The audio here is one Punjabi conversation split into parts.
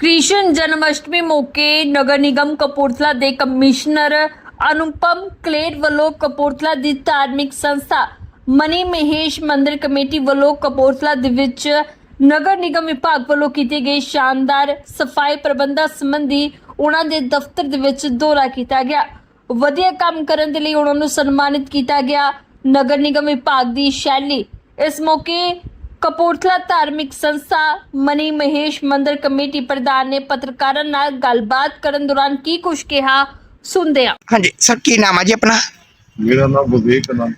ਕ੍ਰਿਸ਼ਨ ਜਨਮਸ਼ਟਮੀ ਮੌਕੇ ਨਗਰ ਨਿਗਮ ਕਪੂਰਥਲਾ ਦੇ ਕਮਿਸ਼ਨਰ ਅਨੁਪਮ ਕਲੇਰ ਵੱਲੋਂ ਕਪੂਰਥਲਾ ਦੀ ਧਾਰਮਿਕ ਸੰਸਥਾ ਮਨੀ ਮਹੇਸ਼ ਮੰਦਿਰ ਕਮੇਟੀ ਵੱਲੋਂ ਕਪੂਰਥਲਾ ਦੇ ਵਿੱਚ ਨਗਰ ਨਿਗਮ ਵਿਭਾਗ ਵੱਲੋਂ ਕੀਤੇ ਗਏ ਸ਼ਾਨਦਾਰ ਸਫ਼ਾਈ ਪ੍ਰਬੰਧਾਂ ਸੰਬੰਧੀ ਉਹਨਾਂ ਦੇ ਦਫ਼ਤਰ ਦੇ ਵਿੱਚ ਦੌਰਾ ਕੀਤਾ ਗਿਆ। ਵਧੀਆ ਕੰਮ ਕਰਨ ਦੇ ਲਈ ਉਹਨਾਂ ਨੂੰ ਸਨਮਾਨਿਤ ਕੀਤਾ ਗਿਆ ਨਗਰ ਨਿਗਮ ਵਿਭਾਗ ਦੀ ਸ਼ੈਲੀ। ਇਸ ਮੌਕੇ ਕਪੂਰਥਲਾ ਧਾਰਮਿਕ ਸੰਸਥਾ ਮਨੀ ਮਹੇਸ਼ ਮੰਦਿਰ ਕਮੇਟੀ ਪ੍ਰਧਾਨ ਨੇ ਪੱਤਰਕਾਰਾਂ ਨਾਲ ਗੱਲਬਾਤ ਕਰਨ ਦੌਰਾਨ ਕੀ ਕੁਝ ਕਿਹਾ ਸੁਣਦੇ ਹਾਂ ਹਾਂਜੀ ਸਰ ਕੀ ਨਾਮ ਹੈ ਜੀ ਆਪਣਾ? ਮੇਰਾ ਨਾਮ ਵਿਵੇਕ ਨਾਮ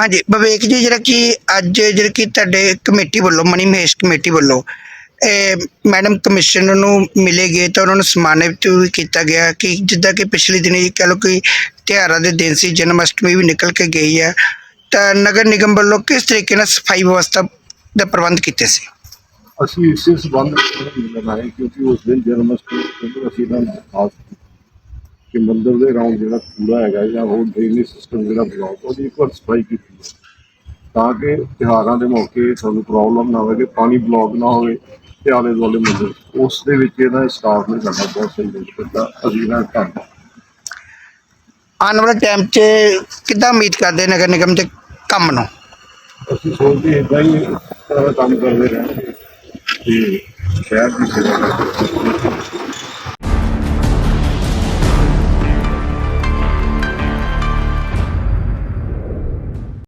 ਹਾਂਜੀ ਵਿਵੇਕ ਜੀ ਜਿਹੜਾ ਕਿ ਅੱਜ ਜਿਹੜਾ ਕਿ ਤੁਹਾਡੇ ਕਮੇਟੀ ਵੱਲੋਂ ਮਨੀ ਮਹੇਸ਼ ਕਮੇਟੀ ਵੱਲੋਂ ਇਹ ਮੈਡਮ ਕਮਿਸ਼ਨਰ ਨੂੰ ਮਿਲੇ ਗਏ ਤਾਂ ਉਹਨਾਂ ਨੂੰ ਸਨਮਾਨਿਤ ਵੀ ਕੀਤਾ ਗਿਆ ਕਿ ਜਿੱਦਾਂ ਕਿ ਪਿਛਲੇ ਦਿਨੀ ਕਹ ਲਓ ਕਿ ਤਿਉਹਾਰਾਂ ਦੇ ਦਿਨ ਸੀ ਜਨਮ ਅਸ਼ਟਮੀ ਵੀ ਨਿਕਲ ਕੇ ਗਈ ਹੈ ਤਾਂ ਨਗਰ ਨਿਗਮ ਵੱਲੋਂ ਕਿਸ ਤਰੀਕੇ ਨਾਲ ਸਫ਼ਾਈ ਵਿਵਸਥਾ ਦਾ ਪ੍ਰਬੰਧ ਕੀਤੇ ਸੀ। ਅਸੀਂ ਇਸੇ ਸੰਬੰਧ ਵਿੱਚ ਮਿਲਣਾ ਹੈ ਕਿਉਂਕਿ ਉਸ ਦਿਨ ਜਨਮ ਅਸ਼ਟਮੀ ਤੇ ਅਸੀਂ ਨਾਲ ਖਾਸ ਕਿ ਮੰਦਿਰ ਦੇ ਰਾਉਂਡ ਜਿਹੜਾ ਕੂੜਾ ਹੈਗਾ ਜਾਂ ਉਹ ਡਰੇਨੇਜ ਸਿਸਟਮ ਜਿਹੜਾ ਬਲੌਕ ਉਹਦੀ ਇੱਕ ਵਾਰ ਸਫ਼ਾਈ ਕੀਤੀ ਹੈ। ਤਾਂ ਕਿ ਤਿਉਹਾਰਾਂ ਦੇ ਮੌਕੇ ਸਾਨੂੰ ਪ੍ਰੋਬਲਮ ਨਾ ਹੋਵੇ ਕਿ ਪਾਣੀ ਬਲੌਕ ਨਾ ਹੋਵੇ ਤੇ ਆਲੇ ਦੁਆਲੇ ਮੰਦਿਰ। ਉਸ ਦੇ ਵਿੱਚ ਇਹਦਾ ਸਟਾਫ ਨੇ ਸਾਡਾ ਬਹੁਤ ਸਹੀ ਕੰਮ ਕੀਤਾ ਅਸੀਂ ਇਹਨਾਂ ਦਾ ਧੰਨਵਾਦ। ਆਉਣ ਵਾਲੇ ਟਾਈਮ 'ਚ ਕਿੱਦਾਂ ਉਮੀਦ ਕਰਦੇ ਨਗਰ ਨਿਗਮ ਦੇ ਕੰਮ ਨੂੰ? ਅਸੀਂ ਸੋਚਦੇ ਇਦਾਂ ਹੀ ਅਹ, ਕੰਮ ਕਰਦੇ ਰਹਿਣਗੇ। ਤੇ ਸ਼ਹਿਰ ਦੀ ਸੇਵਾ ਕਰਦੇ